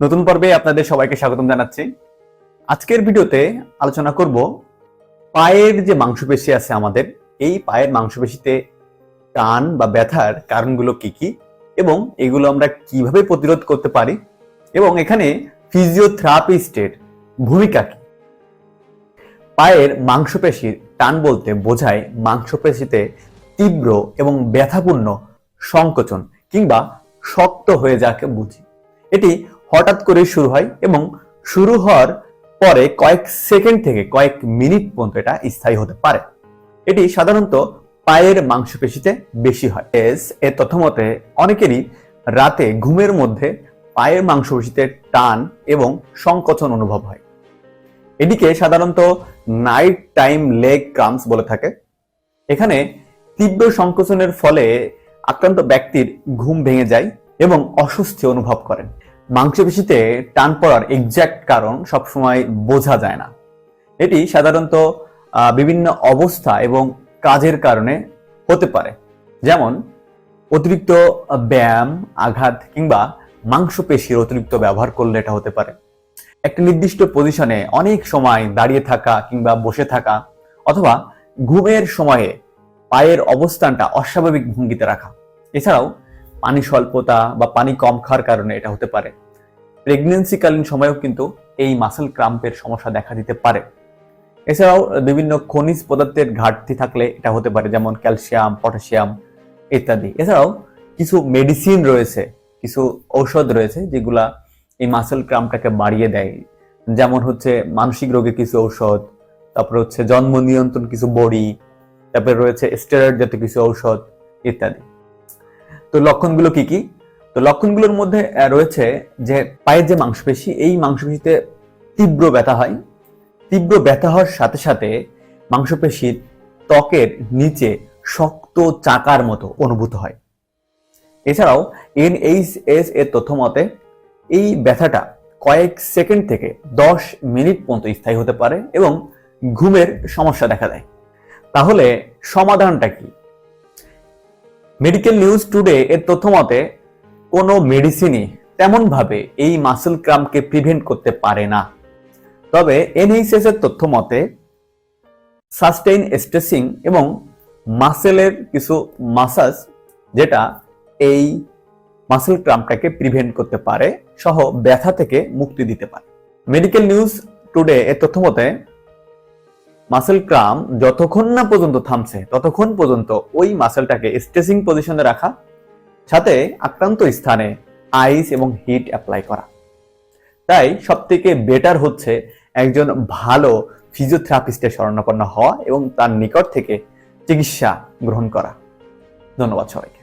নতুন পর্বে আপনাদের সবাইকে স্বাগতম জানাচ্ছি। আজকের ভিডিওতে আলোচনা করব পায়ের যে মাংসপেশি আছে আমাদের, এই পায়ের মাংসপেশিতে টান বা ব্যথার কারণগুলো কি কি এবং এগুলো আমরা কীভাবে প্রতিরোধ করতে পারি এবং এখানে ফিজিওথেরাপিস্টের ভূমিকা কি? পায়ের মাংসপেশির টান বলতে বোঝায় মাংসপেশিতে তীব্র এবং ব্যথাপূর্ণ সংকোচন কিংবা শক্ত হয়ে যাকে বুঝি। এটি হঠাৎ করে শুরু হয় এবং শুরু হওয়ার পরে কয়েক সেকেন্ড থেকে কয়েক মিনিট পর্যন্ত এটা স্থায়ী হতে পারে। এটি সাধারণত পায়ের মাংসপেশিতে বেশি হয়। এস এর তথ্য অনেকেরই রাতে ঘুমের মধ্যে পায়ের মাংসপেশিতে টান এবং সংকোচন অনুভব হয়। এটিকে সাধারণত নাইট টাইম লেগ ক্রামস বলে থাকে। এখানে তীব্র সংকোচনের ফলে আক্রান্ত ব্যক্তির ঘুম ভেঙে যায় এবং অস্বস্তি অনুভব করেন। মাংসপেশিতে টান পড়ার এক্সাক্ট কারণ সবসময় বোঝা যায় না। এটি সাধারণত বিভিন্ন অবস্থা এবং কাজের কারণে হতে পারে। যেমন, অতিরিক্ত ব্যায়াম, আঘাত কিংবা মাংসপেশির অতিরিক্ত ব্যবহার করলে এটা হতে পারে। একটা নির্দিষ্ট পজিশনে অনেক সময় দাঁড়িয়ে থাকা কিংবা বসে থাকা অথবা ঘুমের সময়ে পায়ের অবস্থানটা অস্বাভাবিক ভঙ্গিতে রাখা। এছাড়াও পানি স্বল্পতা বা পানি কম খাওয়ার কারণে এটা হতে পারে। প্রেগনেন্সিকালীন সময়েও কিন্তু এই মাসেল ক্রাম্পের সমস্যা দেখা দিতে পারে। এছাড়াও বিভিন্ন খনিজ পদার্থের ঘাটতি থাকলে এটা হতে পারে, যেমন ক্যালসিয়াম, পটাশিয়াম ইত্যাদি। এছাড়াও কিছু মেডিসিন রয়েছে, কিছু ঔষধ রয়েছে যেগুলা এই মাসেল ক্রাম্পটাকে বাড়িয়ে দেয়। যেমন হচ্ছে মানসিক রোগে কিছু ঔষধ, তারপরে হচ্ছে জন্ম নিয়ন্ত্রণ কিছু বড়ি, তারপরে রয়েছে স্টেরয়েড জাতীয় কিছু ঔষধ ইত্যাদি। তো লক্ষণগুলো কি কি? তো লক্ষণগুলোর মধ্যে রয়েছে যে পায়ের যে মাংসপেশি, এই মাংসপেশিতে তীব্র ব্যথা হয়। তীব্র ব্যথা হওয়ার সাথে সাথে মাংসপেশির ত্বকের নিচে শক্ত চাকার মতো অনুভূত হয়। এছাড়াও এনএইচএস এর তথ্য মতে, এই ব্যথাটা কয়েক সেকেন্ড থেকে দশ মিনিট পর্যন্ত স্থায়ী হতে পারে এবং ঘুমের সমস্যা দেখা দেয়। তাহলে সমাধানটা কি? মেডিকেল নিউজ টুডে এর তথ্য মতে কোনো মেডিসিনই তেমন ভাবে এই মাসেল ক্রামকে প্রিভেন্ট করতে পারে না। তবে এনএইচএস এর তথ্য মতে সাস্টেইন স্ট্রেসিং এবং মাসেলের কিছু মাসাজ যেটা এই মাসেল ক্রামটাকে প্রিভেন্ট করতে পারে, সহ ব্যথা থেকে মুক্তি দিতে পারে। মেডিকেল নিউজ টুডে এর তথ্য মতে মাসেল ক্রাম যতক্ষণ না পর্যন্ত থামছে, ততক্ষণ পর্যন্ত ওই মাসেলটাকে স্ট্রেসিং পজিশনে রাখা, সাথে আক্রান্ত স্থানে আইস এবং হিট অ্যাপ্লাই করা। তাই সব থেকে বেটার হচ্ছে একজন ভালো ফিজিওথেরাপিস্টের শরণাপন্ন হওয়া এবং তার নিকট থেকে চিকিৎসা গ্রহণ করা। ধন্যবাদ সবাইকে।